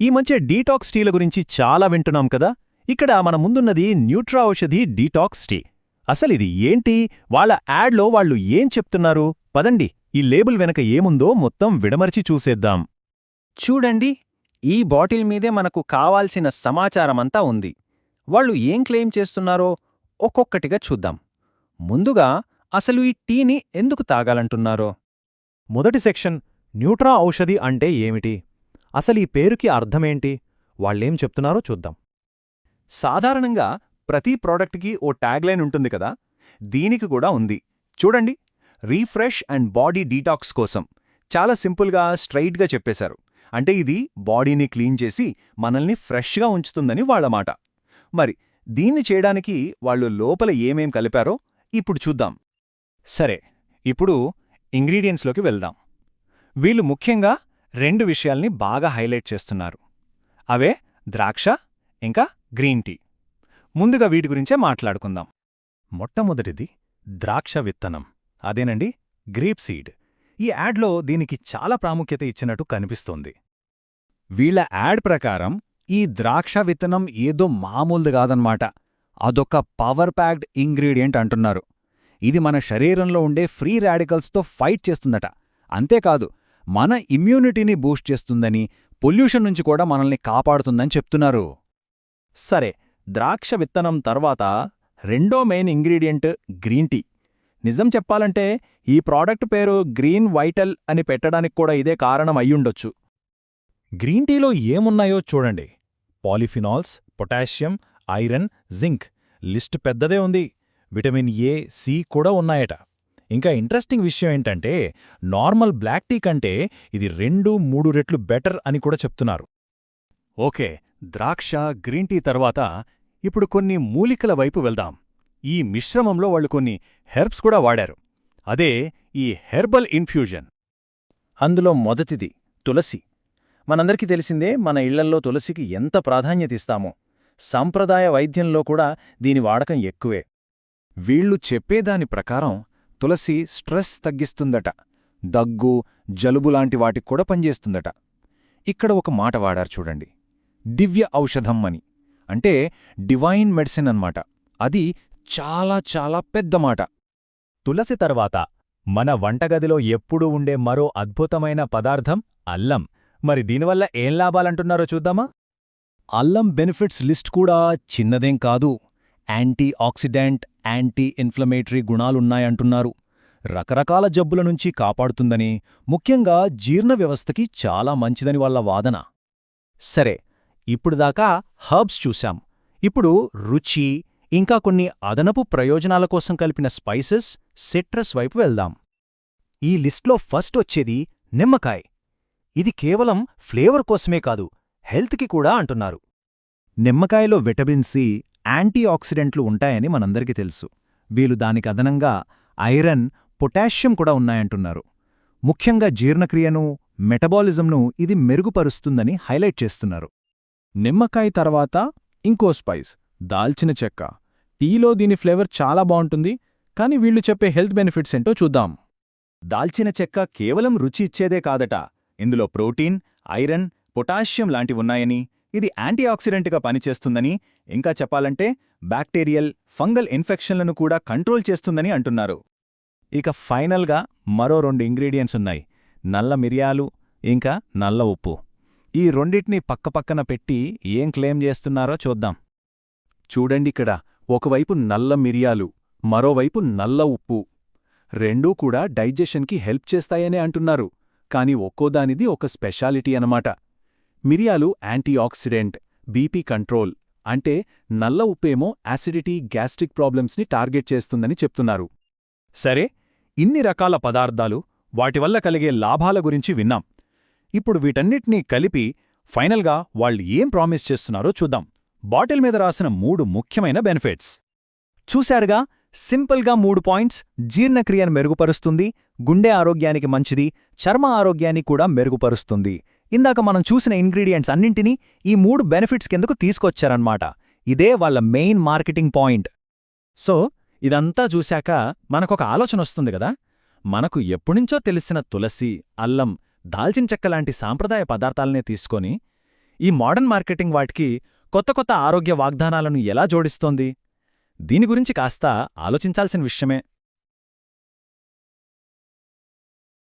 ఈ మధ్య డీటాక్స్ టీల గురించి చాలా వింటున్నాం కదా? ఇక్కడ మన ముందున్నది న్యూట్రా ఔషధి డీటాక్స్ టీ. అసలిది ఏంటి? వాళ్ళ యాడ్లో వాళ్ళు ఏం చెప్తున్నారు? పదండి ఈ లేబుల్ వెనక ఏముందో మొత్తం విడమర్చి చూసేద్దాం. చూడండి ఈ బాటిల్ మీదే మనకు కావాల్సిన సమాచారమంతా ఉంది. వాళ్ళు ఏం క్లెయిమ్ చేస్తున్నారో ఒక్కొక్కటిగా చూద్దాం. ముందుగా అసలు ఈ టీని ఎందుకు తాగాలంటున్నారో. మొదటి సెక్షన్ న్యూట్రా ఔషధి అంటే ఏమిటి? అసలు ఈ పేరుకి అర్థమేంటి? వాళ్ళేం చెప్తున్నారో చూద్దాం. సాధారణంగా ప్రతి ప్రోడక్ట్కి ఓ ట్యాగ్లైన్ ఉంటుంది కదా? దీనికి కూడా ఉంది. చూడండి. రీఫ్రెష్ అండ్ బాడీ డీటాక్స్ కోసం. చాలా సింపుల్గా స్ట్రైట్గా చెప్పేశారు. అంటే ఇది బాడీని క్లీన్ చేసి మనల్ని ఫ్రెష్గా ఉంచుతుందని వాళ్ళ మాట. మరి దీన్ని చేయడానికి వాళ్ళు లోపల ఏమేం కలిపారో ఇప్పుడు చూద్దాం. సరే. ఇప్పుడు ఇంగ్రీడియంట్స్లోకి వెళ్దాం. వీళ్ళు ముఖ్యంగా రెండు విషయాల్ని బాగా హైలైట్ చేస్తున్నారు. అవే ద్రాక్ష ఇంకా గ్రీన్ టీ. ముందుగా వీటి గురించే మాట్లాడుకుందాం. మొట్టమొదటిది ద్రాక్ష విత్తనం. అదేనండి గ్రేప్ సీడ్. ఈ యాడ్లో దీనికి చాలా ప్రాముఖ్యత ఇచ్చినట్టు కనిపిస్తోంది. వీళ్ళ యాడ్ ప్రకారం ఈ ద్రాక్ష విత్తనం ఏదో మామూలుది కాదన్నమాట అదొక పవర్ ప్యాక్డ్ ఇంగ్రీడియంట్ అంటున్నారు. ఇది మన శరీరంలో ఉండే ఫ్రీ రాడికల్స్తో ఫైట్ చేస్తుందట. అంతేకాదు మన ఇమ్యూనిటీని బూస్ట్ చేస్తుందని పొల్యూషన్ నుంచి కూడా మనల్ని కాపాడుతుందని చెప్తున్నారు. సరే ద్రాక్ష విత్తనం తర్వాత రెండో మెయిన్ ఇంగ్రీడియంట్ గ్రీన్ టీ నిజం చెప్పాలంటే ఈ ప్రోడక్ట్ పేరు గ్రీన్ వైటల్ అని పెట్టడానికి కూడా ఇదే కారణం అయ్యుండొచ్చు. గ్రీన్ టీలో ఏమున్నాయో చూడండి. Polyphenols potassium iron zinc list పెద్దదే ఉంది. విటమిన్ ఏ సి కూడా ఉన్నాయట. ఇంకా ఇంట్రెస్టింగ్ విషయం ఏంటంటే నార్మల్ బ్లాక్ టీ కంటే ఇది రెండు మూడు రెట్లు బెటర్ అని కూడా చెప్తున్నారు. ఓకే ద్రాక్ష గ్రీన్ టీ తర్వాత ఇప్పుడు కొన్ని మూలికల వైపు వెళ్దాం. ఈ మిశ్రమంలో వాళ్ళు కొన్ని హెర్బ్స్ కూడా వాడారు. అదే ఈ హెర్బల్ ఇన్ఫ్యూజన్. అందులో మొదటిది తులసి. మనందరికీ తెలిసిందే మన ఇళ్ళల్లో తులసికి ఎంత ప్రాధాన్యత ఇస్తామో. సాంప్రదాయ వైద్యంలో కూడా దీని వాడకం ఎక్కువే. వీళ్ళు చెప్పేదాని ప్రకారం తులసి స్ట్రెస్ తగ్గిస్తుందట. దగ్గు జలుబు లాంటి వాటికి కూడా పనిచేస్తుందట. ఇక్కడ ఒక మాట వాడారు చూడండి. దివ్య ఔషధం అని. అంటే డివైన్ మెడిసిన్ అన్నమాట. అది చాలా చాలా పెద్ద మాట. తులసి తర్వాత మన వంటగదిలో ఎప్పుడూ ఉండే మరో అద్భుతమైన పదార్థం అల్లం. మరి దీనివల్ల ఏం లాభాలంటున్నారో చూద్దామా? అల్లం బెనిఫిట్స్ లిస్ట్ కూడా చిన్నదేం కాదు. యాంటీ ఆక్సిడెంట్ యాంటీ ఇన్ఫ్లమేటరీ గుణాలున్నాయంటున్నారు. రకరకాల జబ్బుల నుంచి కాపాడుతుందని ముఖ్యంగా జీర్ణ వ్యవస్థకి చాలా మంచిదని వాళ్ళ వాదన. సరే ఇప్పుడుదాకా హర్బ్స్ చూశాం. ఇప్పుడు రుచి ఇంకా కొన్ని అదనపు ప్రయోజనాల కోసం కలిపిన స్పైసెస్ సిట్రస్ వైపు వెళ్దాం. ఈ లిస్ట్లో ఫస్ట్ వచ్చేది నిమ్మకాయ్. ఇది కేవలం ఫ్లేవర్ కోసమే కాదు హెల్త్కి కూడా అంటున్నారు. నిమ్మకాయలో విటమిన్ సి యాంటీ ఆక్సిడెంట్లు ఉంటాయని మనందరికీ తెలుసు. వీళ్ళు దానికి అదనంగా ఐరన్ పొటాషియం కూడా ఉన్నాయంటున్నారు. ముఖ్యంగా జీర్ణక్రియను మెటబాలిజంను ఇది మెరుగుపరుస్తుందని హైలైట్ చేస్తున్నారు. నిమ్మకాయ తర్వాత ఇంకో స్పైస్ దాల్చిన చెక్క. టీలో దీని ఫ్లేవర్ చాలా బావుంటుంది కానీ వీళ్ళు చెప్పే హెల్త్ బెనిఫిట్స్ ఏంటో చూద్దాం. దాల్చిన చెక్క కేవలం రుచి ఇచ్చేదే కాదట. ఇందులో ప్రోటీన్ ఐరన్ పొటాషియం లాంటివున్నాయని ఇది యాంటీఆక్సిడెంట్గా పనిచేస్తుందని ఇంకా చెప్పాలంటే బ్యాక్టీరియల్ ఫంగల్ ఇన్ఫెక్షన్లను కూడా కంట్రోల్ చేస్తుందని అంటున్నారు. ఇక ఫైనల్గా మరో రెండు ఇంగ్రీడియంట్స్ ఉన్నాయి. నల్ల మిరియాలు ఇంకా నల్ల ఉప్పు. ఈ రెండిటిని పక్కపక్కన పెట్టి ఏం క్లెయిమ్ చేస్తున్నారో చూద్దాం. చూడండిక్కడ ఒకవైపు నల్ల మిరియాలు మరోవైపు నల్ల ఉప్పు. రెండూ కూడా డైజెషన్కి హెల్ప్ చేస్తాయనే అంటున్నారు. కాని ఒక్కోదానిది ఒక స్పెషాలిటీ అనమాట మిరియాలు యాంటీఆక్సిడెంట్ బీపీ కంట్రోల్ అంటే నల్ల ఉప్పేమో యాసిడిటీ గ్యాస్ట్రిక్ ప్రాబ్లమ్స్ని టార్గెట్ చేస్తుందని చెప్తున్నారు. సరే ఇన్ని రకాల పదార్థాలు వాటివల్ల కలిగే లాభాల గురించి విన్నాం. ఇప్పుడు వీటన్నిటినీ కలిపి ఫైనల్గా వాళ్ళు ఏం ప్రామిస్ చేస్తున్నారో చూద్దాం. బాటిల్ మీద రాసిన మూడు ముఖ్యమైన బెనిఫిట్స్. చూశారుగా సింపుల్గా మూడు పాయింట్స్ జీర్ణక్రియను మెరుగుపరుస్తుంది గుండె ఆరోగ్యానికి మంచిది చర్మ ఆరోగ్యాన్ని కూడా మెరుగుపరుస్తుంది. ఇందాక మనం చూసిన ఇంగ్రీడియంట్స్ అన్నింటినీ ఈ మూడు బెనిఫిట్స్ కిందకు తీసుకొచ్చారన్నమాట. ఇదే వాళ్ళ మెయిన్ మార్కెటింగ్ పాయింట్. సో ఇదంతా చూశాక మనకొక ఆలోచన వస్తుంది కదా? మనకు ఎప్పుడుంచో తెలిసిన తులసి అల్లం దాల్చిన చెక్క లాంటి సాంప్రదాయ పదార్థాలనే తీసుకొని ఈ మోడర్న్ మార్కెటింగ్ వాటికి కొత్త కొత్త ఆరోగ్య వాగ్దానాలను ఎలా జోడిస్తోంది? దీని గురించి కాస్త ఆలోచించాల్సిన విషయమే.